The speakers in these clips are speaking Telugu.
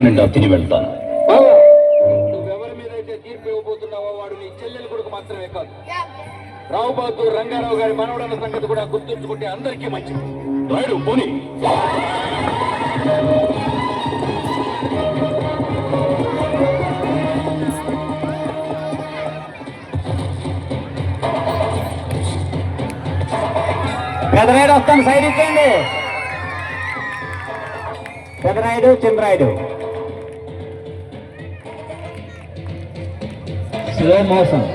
నిండా తిని వెళ్తాను. నువ్వెవరి మీద అయితే తీర్పు ఇవ్వబోతున్నావో వాడు నీ చెల్లెలు కొడుకు మాత్రమే కాదు. రావు బహదూర్ రంగారావు గారి మనవడన్న సంగతి కూడా గుర్తుంచుకుంటే అందరికీ మంచిది. రాయుడు పోనీ. పెదనాయుడు వస్తాను సైడ్ ఇచ్చేయండి పెదనాయుడు చంద్రాయుడు. స్లో మోషన్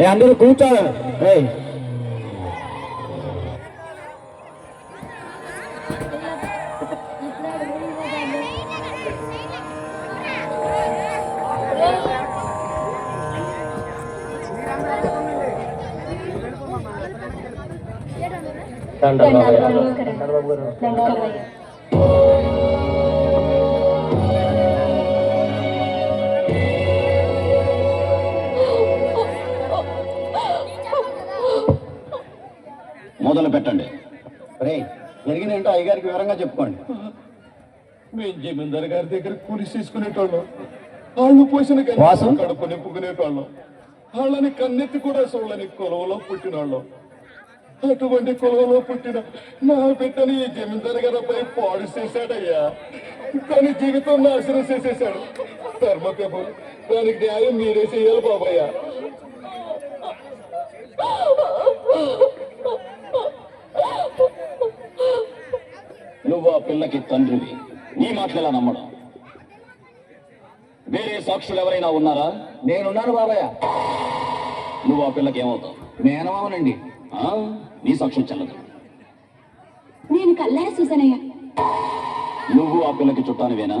ఏ అందరూ కూర్చోవాలి మొదలు పెట్టండి. రే జరిగినేంటో అయ్యగారికి వివరంగా చెప్పుకోండి. మేము జమీందార్ గారి దగ్గర కూలి తీసుకునేటోళ్ళం వాళ్ళు పోసిన? కడుపు నింపుకునేటోళ్ళం. వాళ్ళని కన్నెత్తి కూడా చూడని కొలువలో పుట్టినోళ్ళం. అటువంటి కొలువలో పుట్టిన నా బిడ్డని ఈ జమీందార్ గారిపై పాడు చేశాడయ్యా. దాని జీవితం నాశనం చేసేశాడు. ధర్మకబు దానికి న్యాయం మీరే చేయాలి బాబయ్య. నువ్వు ఆ పిల్లకి తండ్రివి. నీ మాటలా నమ్మడం. వేరే సాక్షులు ఎవరైనా ఉన్నారా? నేనున్నాను బాబాయ్ నువ్వు ఆ పిల్లకి ఏమవుతావు? ఆ? నీ సాక్ష్యం చెల్లదు. నేను కల్లారా చూసానయ్యా నువ్వు ఆ పిల్లకి చుట్టానివేనా?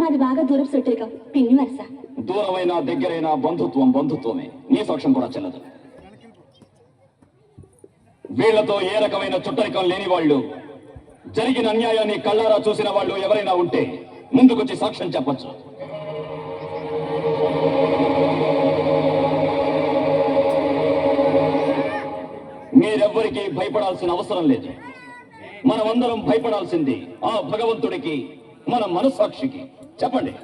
మాది బాగా దూరపు చుట్టరికం పిన్ని వరుస. దూరమైన దగ్గరైన బంధుత్వం బంధుత్వమే. నీ సాక్ష్యం కూడా చెల్లదు. వీళ్ళతో ఏ రకమైన చుట్టరికం లేని వాళ్ళు జరిగిన అన్యాయాన్ని కళ్ళారా చూసిన వాళ్ళు ఎవరైనా ఉంటే ముందుకొచ్చి సాక్ష్యం చెప్పొచ్చు. మీరెవ్వరికీ భయపడాల్సిన అవసరం లేదు. మనమందరం భయపడాల్సింది ఆ భగవంతుడికి మన మనస్సాక్షికి. చెప్పండి.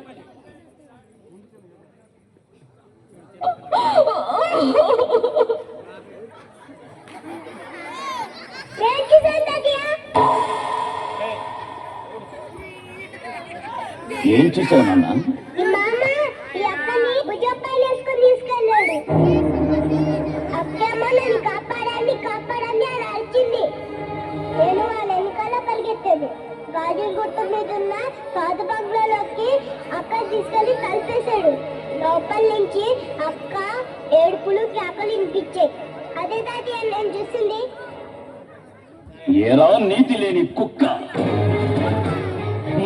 ఏం చూసావు నాన్న? అక్కేమో నన్ను కాపాడండి కాపాడండి అని అరిచింది. నేను వాళ్ళ వెనకాల పరిగెత్తాను గాజు గుట్ట మీద ఉన్న పాత బంగ్లాలోకి అక్క తీసుకెళ్ళి కలిపేశాడు లోపల నుంచి అక్క ఏడుపులు కేకలు వినిపించాయి. అదే దాటి నేను చూసింది ఏరా నీతి లేని కుక్క.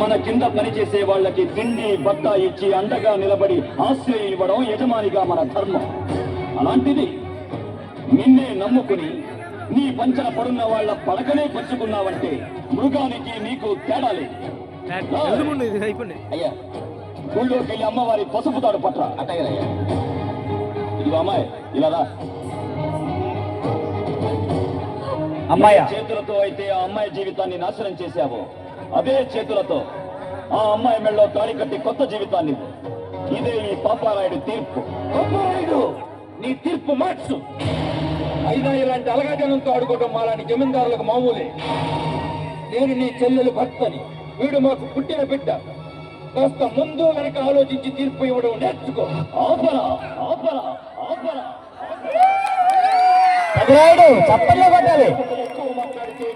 మన కింద పనిచేసే వాళ్ళకి తిండి బట్ట ఇచ్చి అండగా నిలబడి ఆశ్రయం ఇవ్వడం యజమానిగా మన ధర్మం. అలాంటిది నిన్నే నమ్ముకుని నీ పంచన పడున్న వాళ్ళ పడకనే పంచుకున్నావంటే మృగానికి నీకు తేడా లేదు. అయ్యా గుళ్ళోకి వెళ్ళి అమ్మవారి పసుపు తాడు పట్ల అట్టగలయ్యా ఇదిగో అమ్మాయి ఇలా రా. అమ్మాయ? చేతులతో అయితే ఆ అమ్మాయి జీవితాన్ని నాశనం చేశావో. అదే చేతులతో ఆ అమ్మాయి మెళ్ళలో తాళి కట్టి కొత్త జీవితాన్ని ఇవ్వు. ఇదే ఈ పాపారాయుడు తీర్పు. అబ్బాయిడు నీ తీర్పు మార్చు. అయినా ఇలాంటి అలగాజనంతో ఆడుకోవడం మాలాంటి జమీందారులకు మామూలే. నేను నీ చెల్లెలు భర్తని వీడు మాకు పుట్టిన బిడ్డ. కాస్త ముందు వెనక ఆలోచించి తీర్పు ఇవ్వడం నేర్చుకో. ఆపరా ఆపరా ఆపరా. పెదనాయుడు చప్పట్లో కొట్టాలి. ఎక్కువ మాట్లాడితే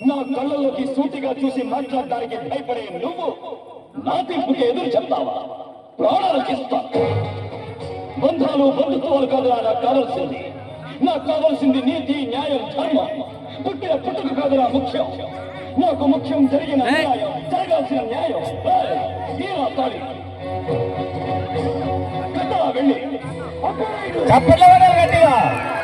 నీ కళ్ళలోకి సూటిగా చూసి మాట్లాడడానికి భయపడే నువ్వు నా తీర్పుకి ఎదురు చెప్తావా? ప్రాణాలకు ఇస్తా బంధాలు బంధుత్వాలు కాదు నాకు కావాల్సింది. నాకు కావాల్సింది నీతి న్యాయం ధర్మం. పుట్టిన పుట్టుక కాదు నా ముఖ్యం. నాకు ముఖ్యం జరిగిన న్యాయం జరగాల్సిన న్యాయం. కొట్టాలి గట్టిగా.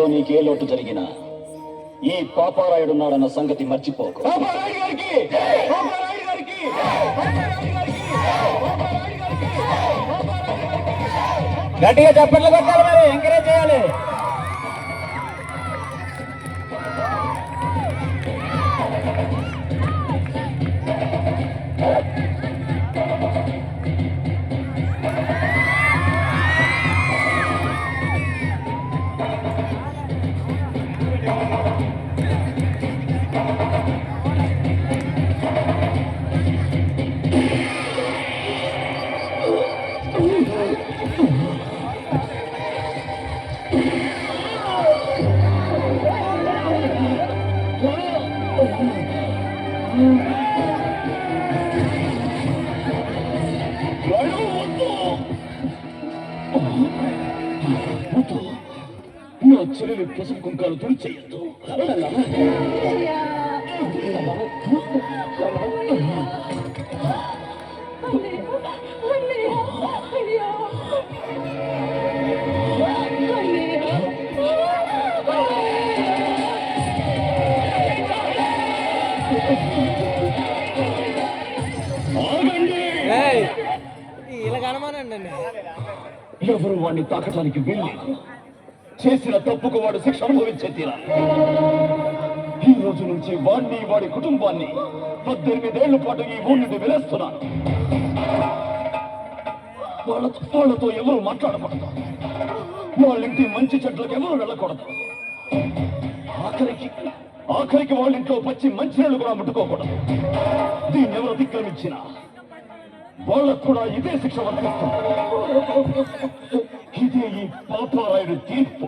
ఇంట్లో నీకే లోటు జరిగినా ఈ పాపారాయుడున్నాడన్న సంగతి మర్చిపోకు. పాపారాయుడు గారికి! పాపారాయుడు గారికి! పాపారాయుడు గారికి! పాపారాయుడు గారికి! గట్టిగా చప్పట్లు కొట్టాలి మరి చెల్లెలు పసుపు ఇలా కనమానండి ఎవరు వాడిని తాకటానికి వెళ్ళలేదు. చేసిన తప్పుకు వాడు శిక్ష అనుభవించే తీరాలి ఈ రోజు నుంచి వాడిని వాడి కుటుంబాన్ని పద్దెనిమిదేళ్ళ పాటు ఈ ఊరి నుండి వెలేస్తున్నాను వాళ్ళతో వాళ్ళతో ఎవరు మాట్లాడకూడదు. వాళ్ళ ఇంటి మంచి చెట్లకు ఎవరు వెళ్ళకూడదు. ఆఖరికి ఆఖరికి వాళ్ళ ఇంట్లో పచ్చి మంచినీళ్ళు కూడా ముట్టుకోకూడదు. దీన్ని ఎవరు అతిక్రమించినా వాళ్ళకు కూడా ఇదే శిక్ష వర్తిస్తుంది. ఇదే ఈ పాపారాయుడు తీర్పు.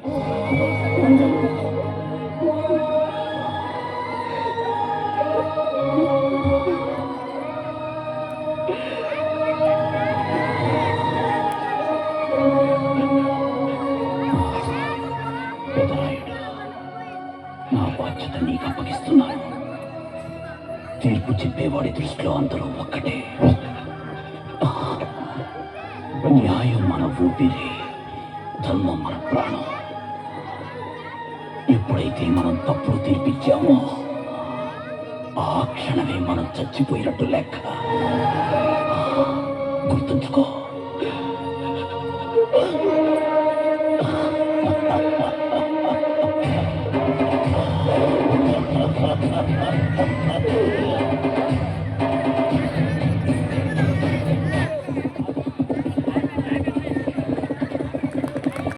నా బాధ్యత నీకు అప్పగిస్తున్నాను. తీర్పు చెప్పేవాడి దృష్టిలో అందరూ ఒక్కటే. న్యాయం మన ఊపిరి. ధర్మం మన ప్రాణం. ఎప్పుడైతే మనం తప్పుడు తీర్పిచ్చామో ఆ క్షణమే మనం చచ్చిపోయినట్టు లెక్క. గుర్తుంచుకో.